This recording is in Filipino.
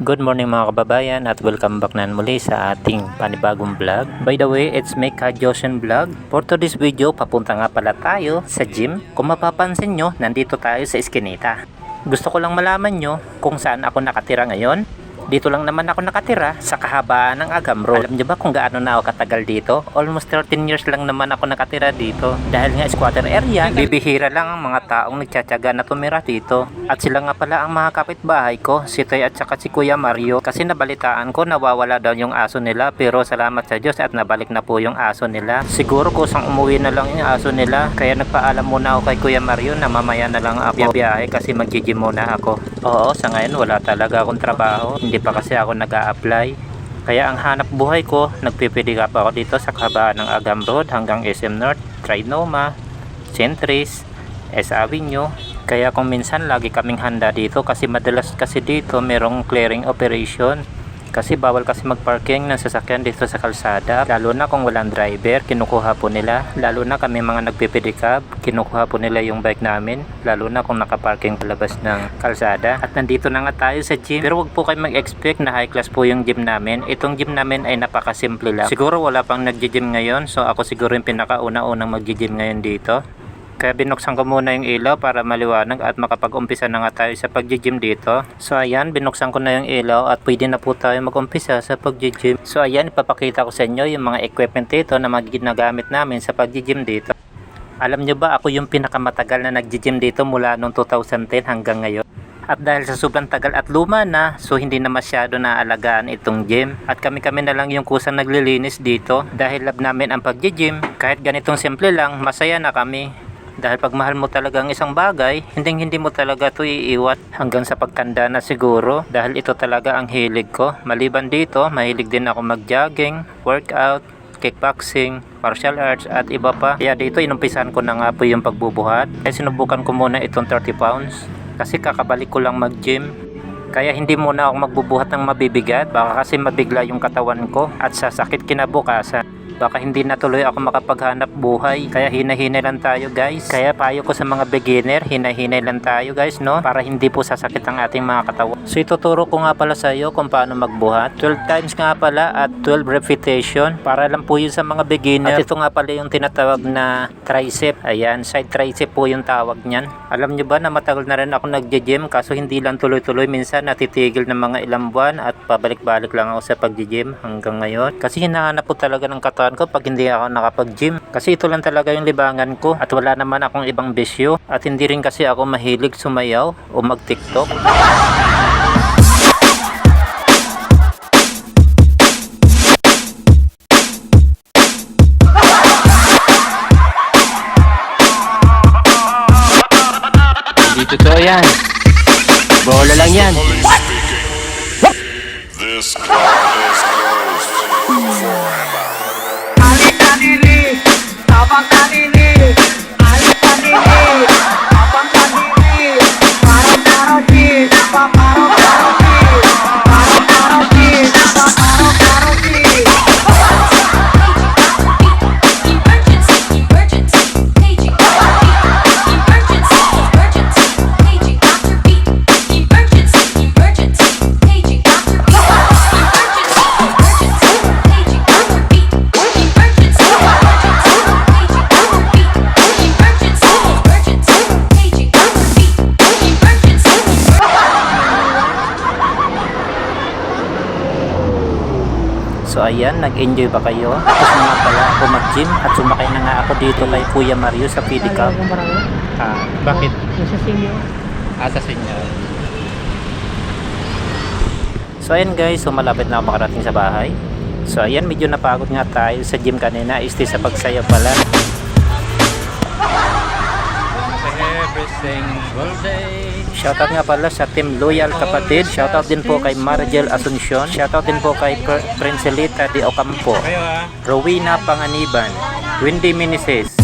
Good morning mga kababayan at welcome back na muli sa ating panibagong vlog. By the way, it's me Kadyosen Vlog. For today's video, papunta nga pala tayo sa gym. Kung mapapansin nyo, nandito tayo sa Eskinita. Gusto ko lang malaman nyo kung saan ako nakatira ngayon. Dito lang naman ako nakatira sa kahabaan ng Agam Road. Alam nyo ba kung gaano na ako katagal dito? Almost 13 years lang naman ako nakatira dito. Dahil nga squatter area, bibihira lang ang mga taong nagtsatsaga na tumira dito. At sila nga pala ang mga kapitbahay ko, si Toy at saka si Kuya Mario. Kasi nabalitaan ko nawawala daw yung aso nila pero salamat sa Diyos at nabalik na po yung aso nila. Siguro kusang umuwi na lang yung aso nila. Kaya nagpaalam muna ako kay Kuya Mario na mamaya na lang ako biyahe kasi mag-gym muna ako. Oo, sa ngayon wala talaga akong trabaho. Hindi pa kasi ako nag apply Kaya ang hanap buhay ko, nagpipidikap ako dito sa kahabaan ng Agam Road hanggang SM North, Trinoma, Centris, S Avenue. Kaya kung minsan lagi kaming handa dito kasi madalas kasi dito merong clearing operation. Kasi bawal kasi magparking ng sasakyan dito sa kalsada. Lalo na kung walang driver, kinukuha po nila. Lalo na kami mga nagpipidikab, kinukuha po nila yung bike namin. Lalo na kung nakaparking palabas ng kalsada. At nandito na nga tayo sa gym. Pero wag po kayo mag-expect na high class po yung gym namin. Itong gym namin ay napakasimple lang. Siguro wala pang nag-gym ngayon. So ako siguro yung pinakauna-unang mag-gym ngayon dito. Kaya binuksan ko muna yung ilaw para maliwanag at makapag-umpisa na nga tayo sa pag-gym dito. So ayan, binuksan ko na yung ilaw at pwede na po tayo mag-umpisa sa pag-gym. So ayan, ipapakita ko sa inyo yung mga equipment dito na magiginagamit namin sa pag-gym dito. Alam nyo ba ako yung pinakamatagal na nag-gym dito mula noong 2010 hanggang ngayon. At dahil sa sobrang tagal at luma na, so hindi na masyado naalagaan itong gym. At kami-kami na lang yung kusang naglilinis dito dahil love namin ang pag-gym. Kahit ganitong simple lang, masaya na kami. Dahil pag mahal mo talaga ang isang bagay, hindi hindi mo talaga ito iiwan hanggang sa pagtanda na siguro dahil ito talaga ang hilig ko. Maliban dito, mahilig din ako mag-jogging, workout, kickboxing, martial arts at iba pa. Kaya dito inumpisan ko na nga po yung pagbubuhat. Kaya sinubukan ko muna itong 30 pounds kasi kakabalik ko lang mag-gym. Kaya hindi muna ako magbubuhat ng mabibigat baka kasi mabigla yung katawan ko at sasakit kinabukasan baka hindi na tuloy ako makapaghanap buhay. Kaya hinahinay lang tayo guys. Kaya payo ko sa mga beginner, hinahinay lang tayo guys no? Para hindi po sasakit ang ating mga katawan. So ituturo ko nga pala sa iyo kung paano magbuhat. 12 times nga pala at 12 repetition. Para lang po yun sa mga beginner. At ito nga pala yung tinatawag na tricep. Ayan, side tricep po yung tawag niyan. Alam nyo ba na matagal na rin ako nagje-gym kaso hindi lang tuloy-tuloy minsan natitigil ng mga ilang buwan at pabalik-balik lang ako sa pag-gym hanggang ngayon. Kasi hinahanap po talaga ng katawan ko pag hindi ako nakapag-gym. Kasi ito lang talaga yung libangan ko at wala naman akong ibang bisyo at hindi rin kasi ako mahilig sumayaw o mag-tiktok. Hindi totoo yan. Bola lang yan. This So ayan, nag-enjoy ba kayo? Tapos na nga pala ako mag-gym at sumakay na nga ako dito kay Kuya Mario sa pedicab. Ah, bakit? Sa senior. Ah, sa signal. So ayan guys, so malapit na ako makarating sa bahay. So ayan, medyo napagod nga tayo sa gym kanina. Isti sa pagsayaw pala. Every single day. Shoutout nga pala sa Team Loyal Kapatid. Shoutout din po kay Margel Asuncion. Shoutout din po kay Pr- Princelita de Ocampo. Rowena Panganiban. Wendy Minises.